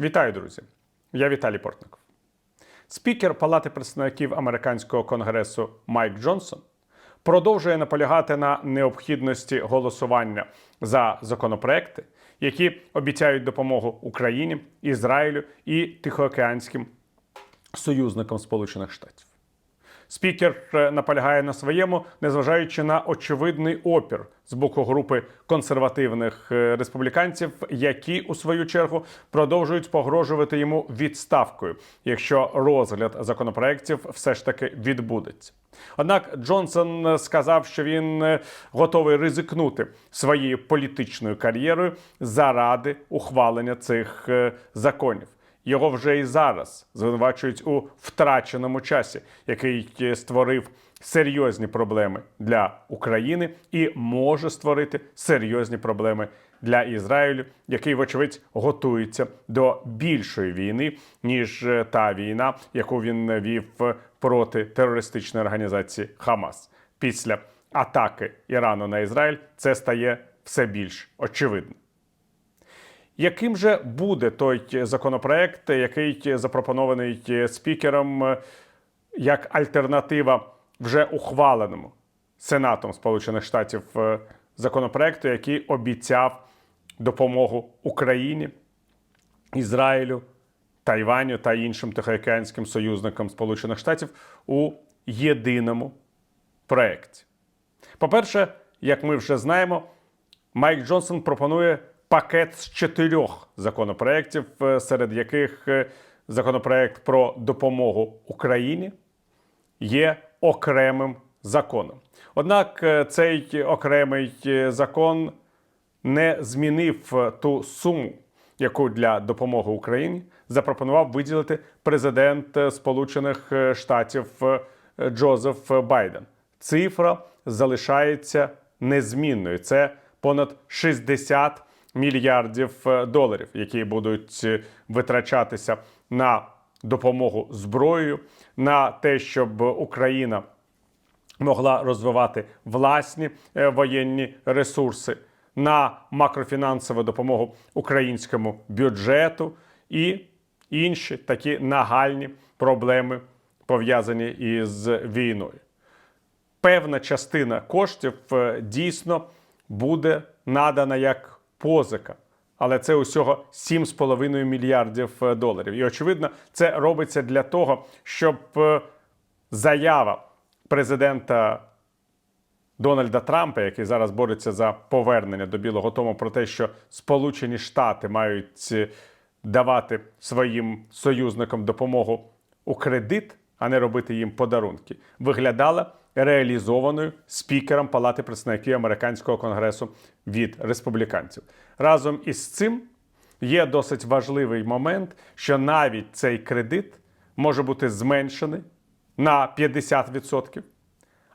Вітаю, друзі! Я Віталій Портников. Спікер Палати представників американського конгресу Майк Джонсон продовжує наполягати на необхідності голосування за законопроекти, які обіцяють допомогу Україні, Ізраїлю і Тихоокеанським союзникам Сполучених Штатів. Спікер е, наполягає на своєму, незважаючи на очевидний опір з боку групи консервативних е, республіканців, які у свою чергу продовжують погрожувати йому відставкою, якщо розгляд законопроєктів все ж таки відбудеться. Однак Джонсон сказав, що він е, готовий ризикнути своєю політичною кар'єрою заради ухвалення цих законів. Його вже і зараз звинувачують у втраченому часі, який е, створив серйозні проблеми для України і може створити серйозні проблеми для Ізраїлю, який, вочевидь, готується до більшої війни, ніж е, та війна, яку він вів проти терористичної організації Хамас. Після атаки Ірану на Ізраїль це стає все більш очевидно. Яким же буде той законопроект, який запропонований спікером е, як альтернатива вже ухваленому Сенатом Сполучених Штатів е, законопроекту, який обіцяв допомогу Україні, Ізраїлю, Тайваню та іншим тихоокеанським союзникам Сполучених Штатів у єдиному проєкті? По-перше, як ми вже знаємо, Майк Джонсон пропонує пакет з чотирьох законопроєктів, е, серед яких е, законопроєкт про допомогу Україні є окремим законом. Однак е, цей окремий закон не змінив ту суму, яку для допомоги Україні запропонував виділити президент Сполучених Штатів Джозеф Байден. Цифра залишається незмінною. Це понад 60 мільярдів доларів, які будуть витрачатися на допомогу зброєю, на те, щоб Україна могла розвивати власні е, воєнні ресурси, на макрофінансову допомогу українському бюджету і інші такі нагальні проблеми пов'язані із війною. Певна частина коштів е, дійсно буде надана як позика. Але це усього 7,5 мільярдів е, доларів. І очевидно, це робиться для того, щоб е, заява президента Дональда Трампа, який зараз бореться за повернення до Білого Дому, про те, що Сполучені Штати мають е, давати своїм союзникам допомогу у кредит, а не робити їм подарунки, виглядала реалізованою спікером Палати представників американського конгресу від республіканців. Разом із цим є досить важливий момент, що навіть цей кредит може бути зменшений на 50%,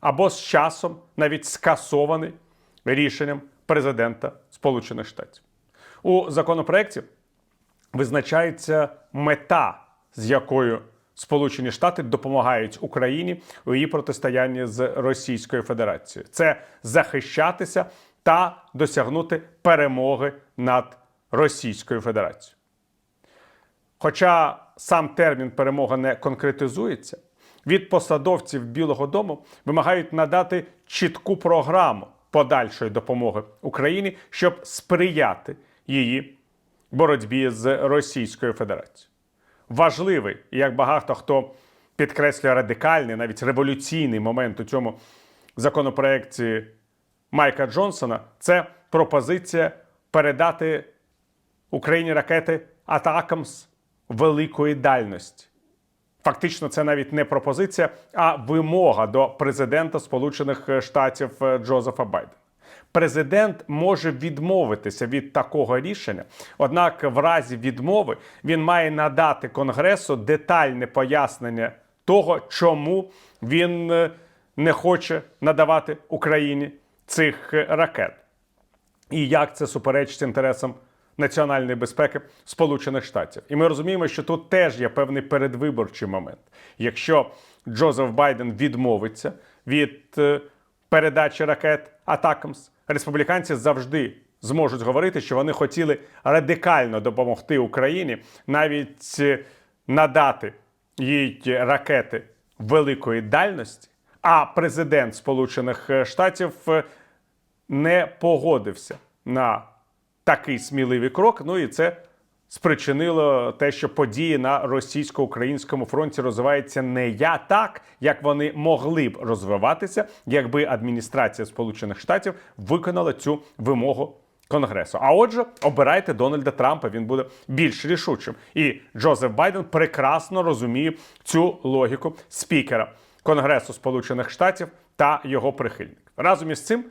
або з часом навіть скасований рішенням президента Сполучених Штатів. У законопроекті визначається мета, з якою Сполучені Штати допомагають Україні у її протистоянні з Російською Федерацією. Це захищатися та досягнути перемоги над Російською Федерацією. Хоча сам термін перемога не конкретизується, від посадовців Білого Дому вимагають надати чітку програму подальшої допомоги Україні, щоб сприяти її боротьбі з Російською Федерацією важливий, і як багато хто підкреслює радикальний, навіть революційний момент у цьому законопроекті Майка Джонсона, це пропозиція передати Україні ракети Атакамс великої дальності. Фактично, це навіть не пропозиція, а вимога до президента Сполучених Штатів Джозефа Байдена президент може відмовитися від такого рішення. Однак, в разі відмови він має надати Конгресу детальне пояснення того, чому він е, не хоче надавати Україні цих е, ракет, і як це суперечить інтересам. Національної безпеки Сполучених Штатів, і ми розуміємо, що тут теж є певний передвиборчий момент. Якщо Джозеф Байден відмовиться від е, передачі ракет Атакамс, республіканці завжди зможуть говорити, що вони хотіли радикально допомогти Україні, навіть е, надати їй ракети великої дальності. А президент Сполучених Штатів е, не погодився на такий сміливий крок. Ну і це спричинило те, що події на російсько-українському фронті розвиваються не я так, як вони могли б розвиватися, якби адміністрація Сполучених Штатів виконала цю вимогу. Конгресу. А отже, обирайте Дональда Трампа. Він буде більш рішучим. І Джозеф Байден прекрасно розуміє цю логіку спікера Конгресу Сполучених Штатів та його прихильників. Разом із цим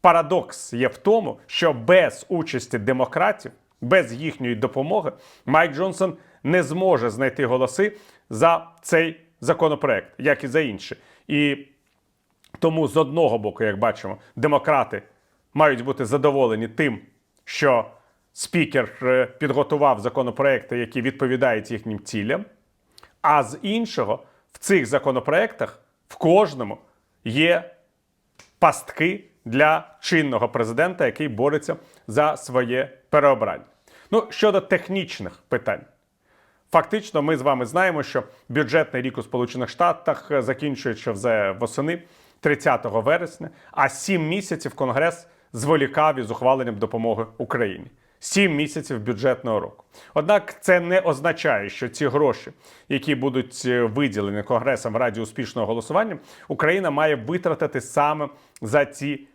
парадокс є в тому, що без участі демократів, без їхньої допомоги, Майк Джонсон не зможе знайти голоси за цей законопроект, як і за інші. І тому з одного боку, як бачимо, демократи мають бути задоволені тим, що спікер е, підготував законопроекти, які відповідають їхнім цілям. А з іншого, в цих законопроектах в кожному є пастки для чинного президента, який бореться за своє переобрання. Ну, щодо технічних питань. Фактично, ми з вами знаємо, що бюджетний рік у Сполучених Штатах закінчується вже восени 30 вересня, а сім місяців Конгрес зволікав із ухваленням допомоги Україні. Сім місяців бюджетного року. Однак це не означає, що ці гроші, які будуть е, виділені Конгресом в раді успішного голосування, Україна має витратити саме за ці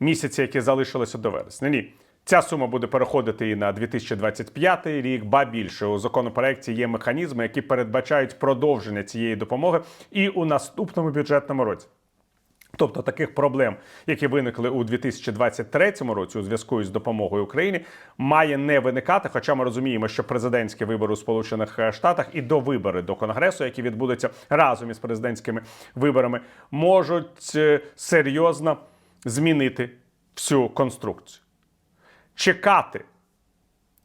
місяці, які залишилися до вересня. Ні. Ця сума буде переходити і на 2025 рік, ба більше у законопроекті є механізми, які передбачають продовження цієї допомоги і у наступному бюджетному році. Тобто таких проблем, які виникли у 2023 році у зв'язку із допомогою Україні, має не виникати. Хоча ми розуміємо, що президентські вибори у Сполучених Штатах і до вибори до Конгресу, які відбудуться разом із президентськими виборами, можуть е, серйозно змінити всю конструкцію. Чекати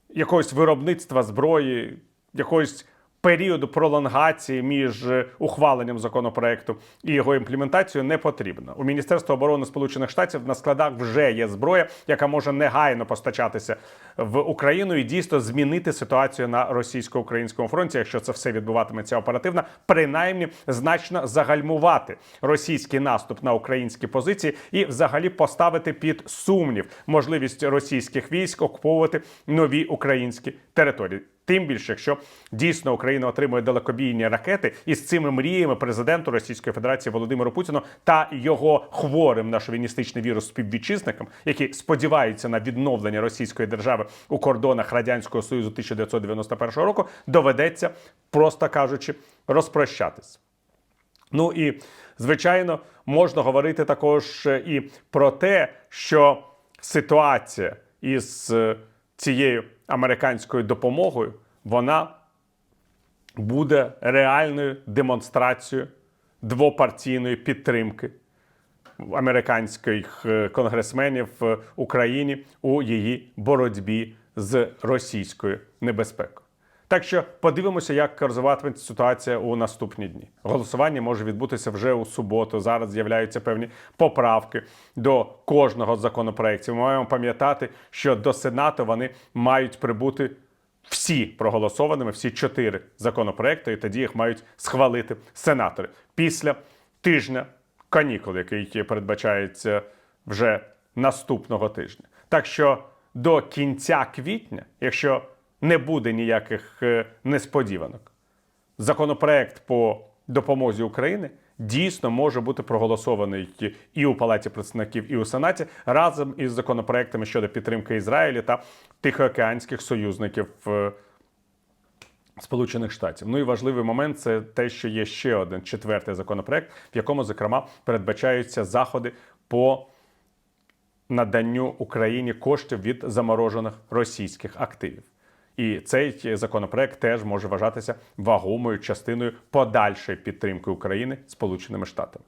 якогось виробництва зброї, якоїсь періоду пролонгації між е, ухваленням законопроекту і його імплементацією не потрібно. У Міністерства оборони Сполучених Штатів на складах вже є зброя, яка може негайно постачатися в Україну і дійсно змінити ситуацію на російсько-українському фронті, якщо це все відбуватиметься оперативно, принаймні значно загальмувати російський наступ на українські позиції і взагалі поставити під сумнів можливість російських військ окуповувати нові українські території. Тим більше, якщо дійсно Україна отримує далекобійні ракети, і з цими мріями президенту Російської Федерації Володимиру Путіну та його хворим на шовіністичний вірус співвітчизникам, які сподіваються на відновлення російської держави у кордонах радянського союзу 1991 року, доведеться, просто кажучи, розпрощатись. Ну і звичайно, можна говорити також і про те, що ситуація із е, цією американською допомогою, вона буде реальною демонстрацією двопартійної підтримки американських е, конгресменів в Україні у її боротьбі з російською небезпекою. Так що подивимося, як розвиватиметься ситуація у наступні дні. Голосування може відбутися вже у суботу. Зараз з'являються певні поправки до кожного з законопроєктів. Ми маємо пам'ятати, що до Сенату вони мають прибути всі проголосованими, всі чотири законопроекти, і тоді їх мають схвалити сенатори після тижня канікул, який передбачається вже наступного тижня. Так що до кінця квітня, якщо не буде ніяких е, несподіванок. Законопроект по допомозі України дійсно може бути проголосований і у Палаті представників, і у Сенаті разом із законопроектами щодо підтримки Ізраїлю та тихоокеанських союзників. е, Сполучених Штатів. Ну і важливий момент це те, що є ще один четвертий законопроект, в якому, зокрема, передбачаються заходи по наданню Україні коштів від заморожених російських активів. І цей законопроект теж може вважатися вагомою частиною подальшої підтримки України Сполученими Штатами.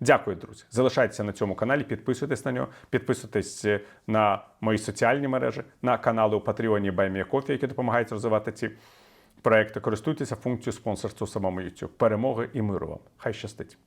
Дякую, друзі. Залишайтеся на цьому каналі, підписуйтесь на нього, підписуйтесь на мої соціальні мережі, на канали у Патреоні Баймія які допомагають розвивати ці проекти. Користуйтеся функцією спонсорства самому YouTube. Перемоги і миру вам. Хай щастить!